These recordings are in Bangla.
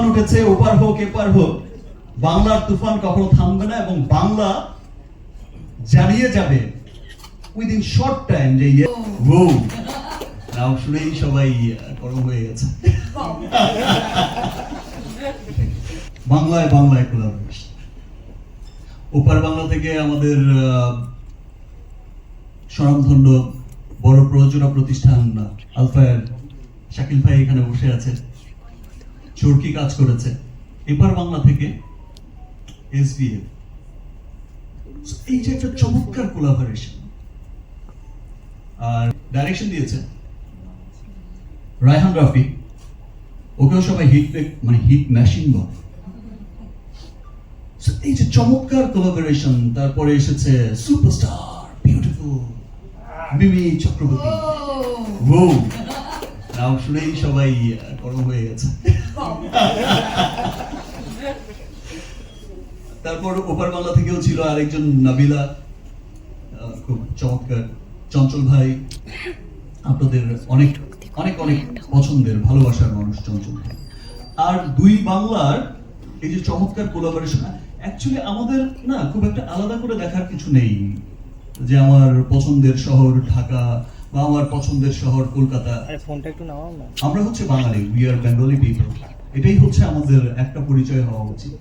তুফান উঠেছে ওপার হোক এপার হোক। বাংলার তুফান কখনো থামবে না এবং বাংলা জানিয়ে যাবে উইদিন শর্ট টাইম যে ও। নাম শুনেই সবাই গরম হয়ে গেছে। বাংলায় বাংলায় ওপার বাংলা থেকে আমাদের স্বনামধন্য বড় প্রযোজনা প্রতিষ্ঠান আলফায়ার শাকিল ভাই এখানে বসে আছে। চরকি কাজ করেছে। এপার বাংলা থেকে এসবিএফ। এই যে একটা চমৎকার কোলাবোরেশন আর ডাইরেকশন দিয়েছে রায়হান রাফি। ওকেও সবাই হিট মানে হিট মেশিন বলে। এই যে চমৎকার কোলাবোরেশন তারপরে এসেছে সুপারস্টার বিউটিফুল মিমি চক্রবর্তী ও নাম তারপর ওপার বাংলা থেকেও ছিল আরেকজন নাবিলা খুব চমৎকার, চঞ্চল ভাই। আপনাদের অনেক অনেক অনেক পছন্দের, ভালোবাসার মানুষ চঞ্চল ভাই। আর দুই বাংলার এই যে চমৎকার কোলাবোরেশন অ্যাকচুয়ালি আমাদের না খুব একটা আলাদা করে দেখার কিছু নেই যে আমার পছন্দের শহর, ঢাকা বা আমার পছন্দের শহর কলকাতা। ফোনটা একটু নামাও না। আমরা হচ্ছে Bangali we are Bengali people এটাই হচ্ছে আমাদের একটা পরিচয় হওয়া উচিত।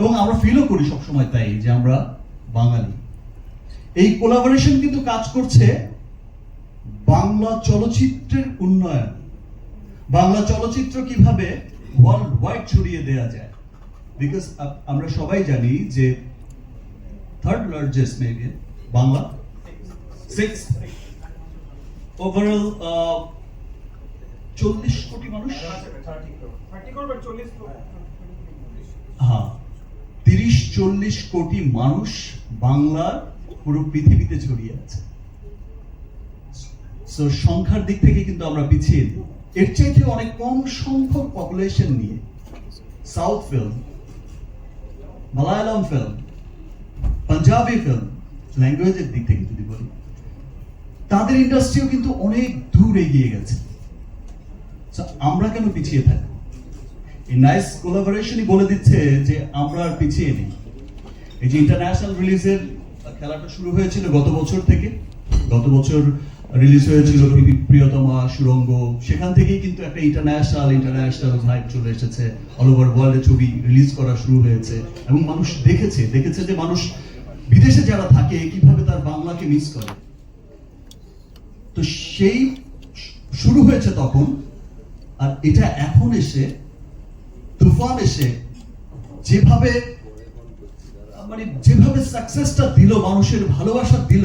এবং আমরা ফিলও করি সবসময় তাই যে আমরা বাঙালি। এই কোলাবোরেশন কিন্তু কাজ করছে বাংলা চলচ্চিত্রের উন্নয়ন। বাংলা চলচ্চিত্র কীভাবে ওয়ার্ল্ড ওয়াইড ছড়িয়ে দেওয়া যায়। বিকজ আমরা সবাই জানি যে third largest maybe Bangla. Overall চল্লিশ কোটি মানুষ? হ্যাঁ। তিরিশ, চল্লিশ কোটি মানুষ বাংলার পুরো পৃথিবীতে ছড়িয়ে আছে। সো সংখ্যার দিক থেকে কিন্তু আমরা পিছিয়ে এর চাইতে অনেক কম সংখ্যক পপুলেশন নিয়ে south film Malayalam film Punjabi film ল্যাঙ্গুয়েজের দিক থেকে যদি বলি তাদের ইন্ডাস্ট্রিও কিন্তু অনেক দূর এগিয়ে গেছে। আমরা কেন পিছিয়ে থাকি? এই নাইস কোলাবোরেশনই বলে দিচ্ছে যে আমরা আর পিছিয়ে নেই। এই যে ইন্টারন্যাশনাল রিলিজের খেলাটা শুরু হয়েছিল গত বছর থেকে। গত বছর রিলিজ হয়েছিল প্রিয়তমা, সুরঙ্গ। সেখান থেকেই কিন্তু একটা ইন্টারন্যাশনাল ইন্টারন্যাশনাল ভাইব চলে এসেছে। অল ওভার ওয়ার্ল্ডে ছবি রিলিজ করা শুরু হয়েছে। এবং মানুষ দেখেছে দেখেছে যে মানুষ বিদেশে যারা থাকে, কীভাবে তার বাংলাকে মিস করে। তো সেই শুরু হয়েছে তখন, আর এটা এখন এসে, তুফান এসে যেভাবে মানে যেভাবে সাকসেসটা দিল, মানুষের ভালোবাসা দিল,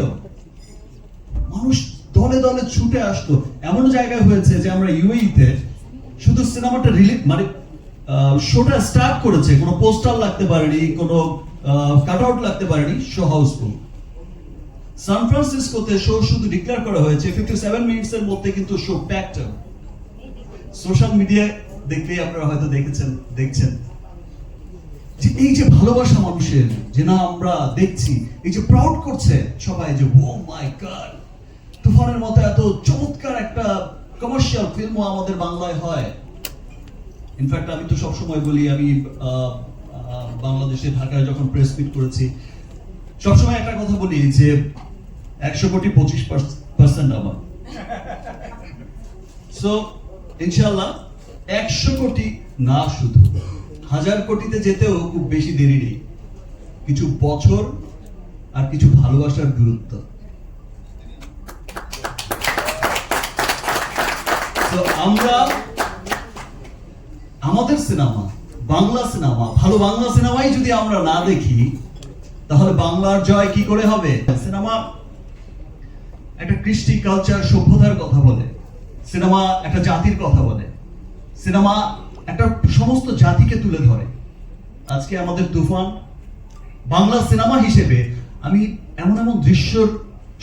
মানুষ দলে দলে ছুটে আসতো এমন জায়গায় হয়েছে যে আমরা ইউএইতে শুধু সিনেমাটা রিলিজ মানে শোটা স্টার্ট করেছে। কোনো পোস্টার লাগতে পারেনি, কোনো কাট আউট লাগতে পারেনি শো হাউসফুল সান ফ্রান্সিসকোতে শো শুধু ডিক্লেয়ার করা হয়েছে ফিফটি সেভেন মিনিটস এর মধ্যে কিন্তু শো প্যাকড সোশ্যাল মিডিয়ায় দেখলেই আপনারা হয়তো দেখেছেন, দেখছেন। যে এই যে ভালোবাসা মানুষের, যে না আমরা দেখছি, এই যে প্রাউড করছে সবাই যে ও মাই গড তুফানের মতো এত চমৎকার একটা কমার্শিয়াল ফিল্মও আমাদের বাংলায় হয়। ইনফ্যাক্ট আমি তো সবসময় বলি, আমি বাংলাদেশে ঢাকায় যখন প্রেস মিট করেছি সবসময় একটা কথা বলি যে একশো কোটি পঁচিশ পার্সেন্ট আমার। সো ইনশাল্লাহ একশো কোটি না শুধু। হাজার কোটিতে যেতেও খুব বেশি দেরি নেই। কিছু বছর আর কিছু ভালোবাসার দূরত্ব আমরা আমাদের সিনেমা, বাংলা সিনেমা, ভালো বাংলা সিনেমাই যদি আমরা না দেখি তাহলে বাংলার জয় কি করে হবে? সিনেমা একটা কৃষ্টি কালচার সভ্যতার কথা বলে। সিনেমা একটা জাতির কথা বলে। সিনেমা একটা সমস্ত জাতিকে তুলে ধরে। আজকে আমাদের তুফান। বাংলা সিনেমা হিসেবে আমি এমন এমন দৃশ্য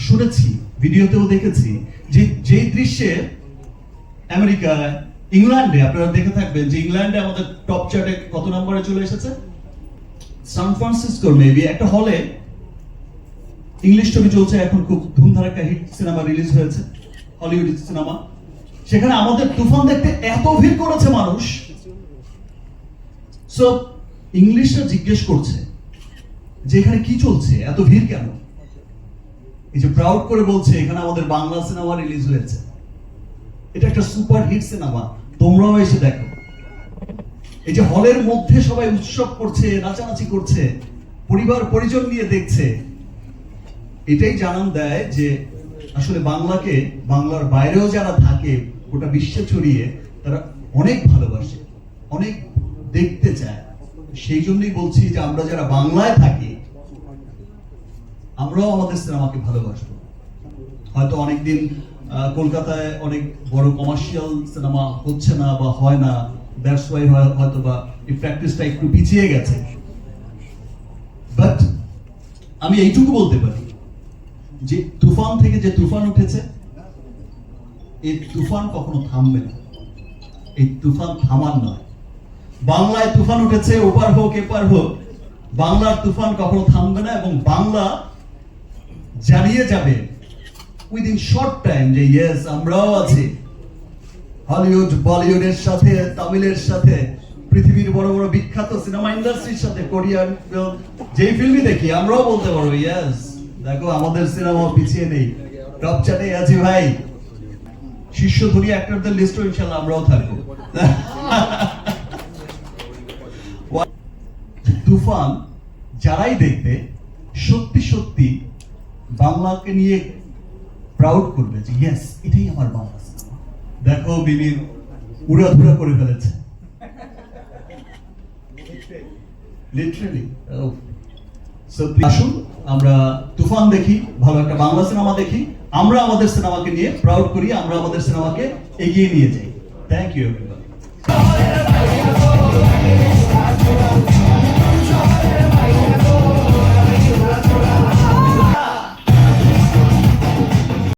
শুনেছি, ভিডিওতেও দেখেছি, যে যে দৃশ্যে আমেরিকায় ইংল্যান্ডে, আপনারা দেখে থাকবেন যে ইংল্যান্ডে আমাদের টপ চার্টে কত নম্বরে চলে এসেছে? সান ফ্রান্সিসকোর মেবি একটা হলে ইংলিশ ছবি চলছে, এখন খুব ধুমধারাক্কা হিট সিনেমা রিলিজ হয়েছে হলিউড সিনেমা সেখানে আমাদের তুফান দেখতে এত ভিড় করেছে মানুষ। সো ইংলিশটা জিজ্ঞেস করছে যে এখানে কি চলছে, এত ভিড় কেন? এই যে প্রাউড করে বলছে, এখানে আমাদের বাংলা সিনেমা রিলিজ হয়েছে। এটা একটা সুপার হিট সিনেমা তোমরাও এসে দেখো। এই যে হলের মধ্যে সবাই উৎসব করছে, নাচানাচি করছে, পরিবার, পরিজন নিয়ে দেখছে, এটাই জানান দেয় যে আসলে বাংলাকে, বাংলার বাইরেও যারা থাকে, গোটা বিশ্বে ছড়িয়ে, তারা অনেক ভালোবাসে, অনেক দেখতে চায়। সেই জন্যই বলছি যে আমরা যারা বাংলায় থাকি, আমরাও আমাদের সিনেমাকে ভালোবাসবো। হয়তো অনেকদিন কলকাতায় অনেক বড় কমার্শিয়াল সিনেমা হচ্ছে না বা হয় না ওয়াই হয়তো বা এই একটু পিছিয়ে গেছে। বাট আমি এইটুকু বলতে পারি যে তুফান থেকে যে তুফান উঠেছে, এই তুফান কখনো থামবে না। এই তুফান থামার নয়। বাংলায় তুফান উঠেছে, ওপার হোক, এপার হোক, বাংলার তুফান কখনো থামবে না এবং বাংলা জানিয়ে যাবে উইদিন শর্ট টাইম যে ইয়েস আমরাও আছি। হলিউড বলিউডের সাথে, তামিলের সাথে, পৃথিবীর বড় বড় বিখ্যাত সিনেমা ইন্ডাস্ট্রির সাথে কোরিয়ান ফিল্ম যেই ফিল্মই দেখি, আমরাও বলতে পারব ইয়েস দেখো, আমাদের সিনেমা পিছিয়ে নেই। টপ চাটে আছি ভাই। শীর্ষ ধনী অ্যাক্টরদের লিস্টও ইনশাল্লাহ আমরাও থাকব। তুফান, যারাই দেখবে, সত্যি সত্যি বাংলাকে নিয়ে প্রাউড করবে যে ইয়েস এটাই আমার বাংলা দেখো বিবির উড়াধুরা করে ফেলেছে। লিটারালি আসুন, আমরা তুফান দেখি, ভালো একটা বাংলা সিনেমা দেখি। আমরা আমাদের সিনেমাকে নিয়ে প্রাউড করি, আমরা আমাদের সিনেমাকে এগিয়ে নিয়ে যাই। Thank you